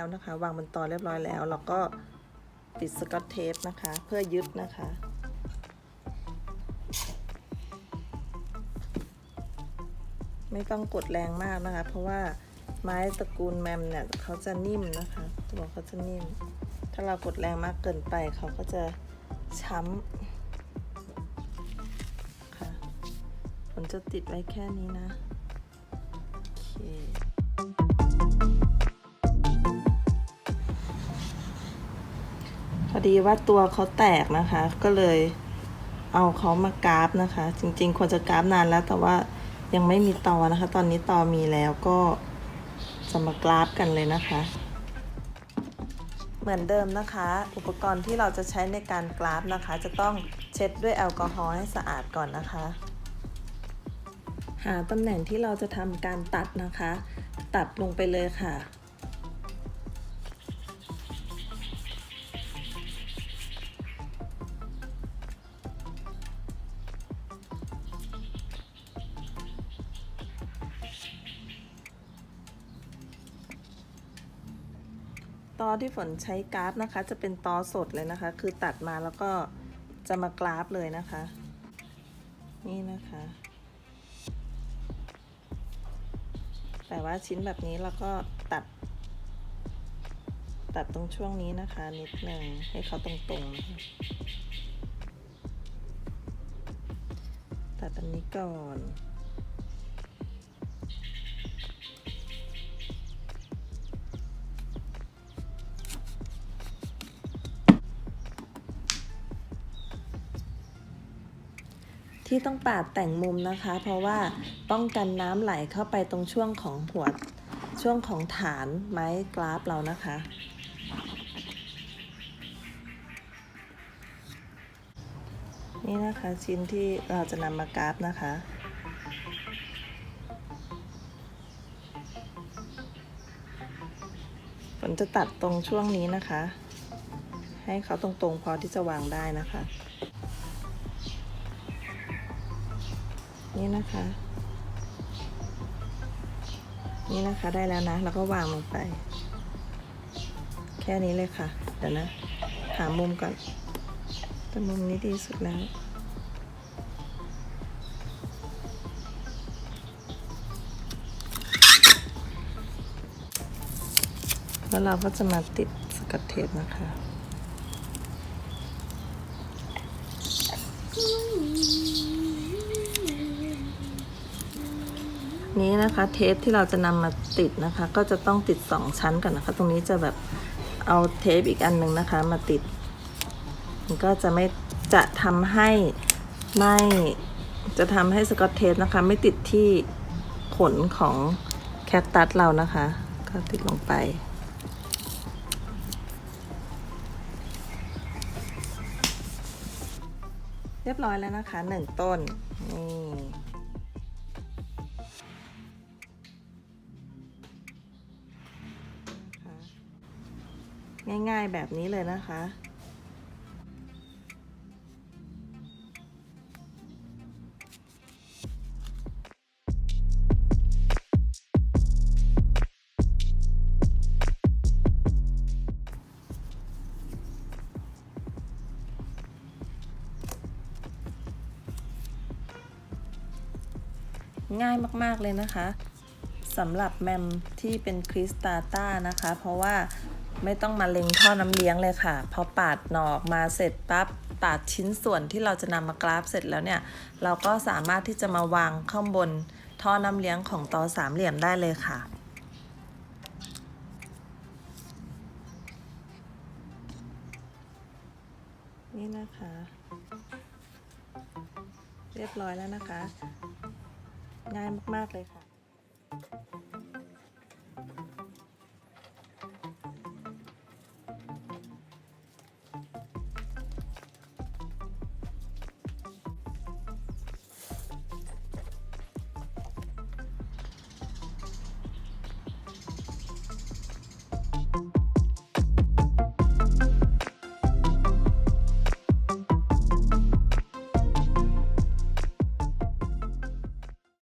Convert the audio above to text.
แล้วนะคะ วางบนตอเรียบร้อยแล้วแล้วก็ติดสกอตเทปนะคะ เพื่อยึดนะคะ ไม่ต้องกดแรงมากนะคะ เพราะว่าไม้ตระกูลแมมเนี่ยเขาจะนิ่มนะคะ ตัวเขาจะนิ่ม ถ้าเรากดแรงมากเกินไปเขาก็จะช้ำค่ะผมจะติดไว้แค่นี้นะ โอเค อดีว่าตัวเขาแตกนะคะ ก็เลยเอาเขามากราฟนะคะ จริงๆ ควรจะกราฟนานแล้วแต่ว่ายังไม่มีตอนะคะ ตอนนี้ตอมีแล้วก็จะมากราฟกันเลยนะคะ เหมือนเดิมนะคะ อุปกรณ์ที่เราจะใช้ในการกราฟนะคะ จะต้องเช็ดด้วยแอลกอฮอล์ให้สะอาดก่อนนะคะ หาตำแหน่งที่เราจะทำการตัดนะคะ ตัดลงไปเลยค่ะ ตอที่ฝนใช้กราฟนะคะ จะเป็นตอสดเลยนะคะ คือตัดมาแล้วก็จะมากราฟเลยนะคะ นี่นะคะ แต่ว่าชิ้นแบบนี้เราก็ตัด ตัดตรงช่วงนี้นะคะ นิดหนึ่งให้เขาตรงๆนะคะตัดอันนี้ก่อน ที่ต้องปาดแต่งมุมนะคะ เพราะว่าป้องกันน้ำไหลเข้าไปตรงช่วงของหัวช่วงของฐานไม้กราฟเรานะคะ นี่นะคะชิ้นที่เราจะนำมากราฟนะคะฝนจะตัดตรงช่วงนี้นะคะ ให้เขาตรงๆพอที่จะวางได้นะคะ นี่นะคะ นี่นะคะได้แล้วนะ แล้วก็วางลงไป แค่นี้เลยค่ะ เดี๋ยวนะ หามุมก่อนแต่มุมนี้ดีสุดแล้วแล้วเราก็จะมาติดสกัดเทปนะคะ นี้นะคะเทปที่เราจะนำมาติดนะคะ ก็จะต้องติดสองชั้นก่อนนะคะ ตรงนี้จะแบบเอาเทปอีกอันหนึ่งนะคะ มาติด มันก็จะไม่จะทำให้ไม่จะทำให้สกอตเทปนะคะ ไม่ติดที่ขนของแคคตัสเรานะคะ ก็ติดลงไปเรียบร้อยแล้วนะคะหนึ่งต้นนี่ ง่ายๆแบบนี้เลยนะคะ ง่ายมากๆเลยนะคะสำหรับแมมที่เป็นคริสตาต้านะคะ เพราะว่า ไม่ต้องมาเล็งท่อน้ำเลี้ยงเลยค่ะ พอปาดหนอกมาเสร็จปั๊บตัดชิ้นส่วนที่เราจะนำมากราฟเสร็จแล้วเนี่ย เราก็สามารถที่จะมาวางข้างบนท่อน้ำเลี้ยงของตอสามเหลี่ยมได้เลยค่ะนี่นะคะ เรียบร้อยแล้วนะคะ ง่ายมาก ๆ เลยค่ะ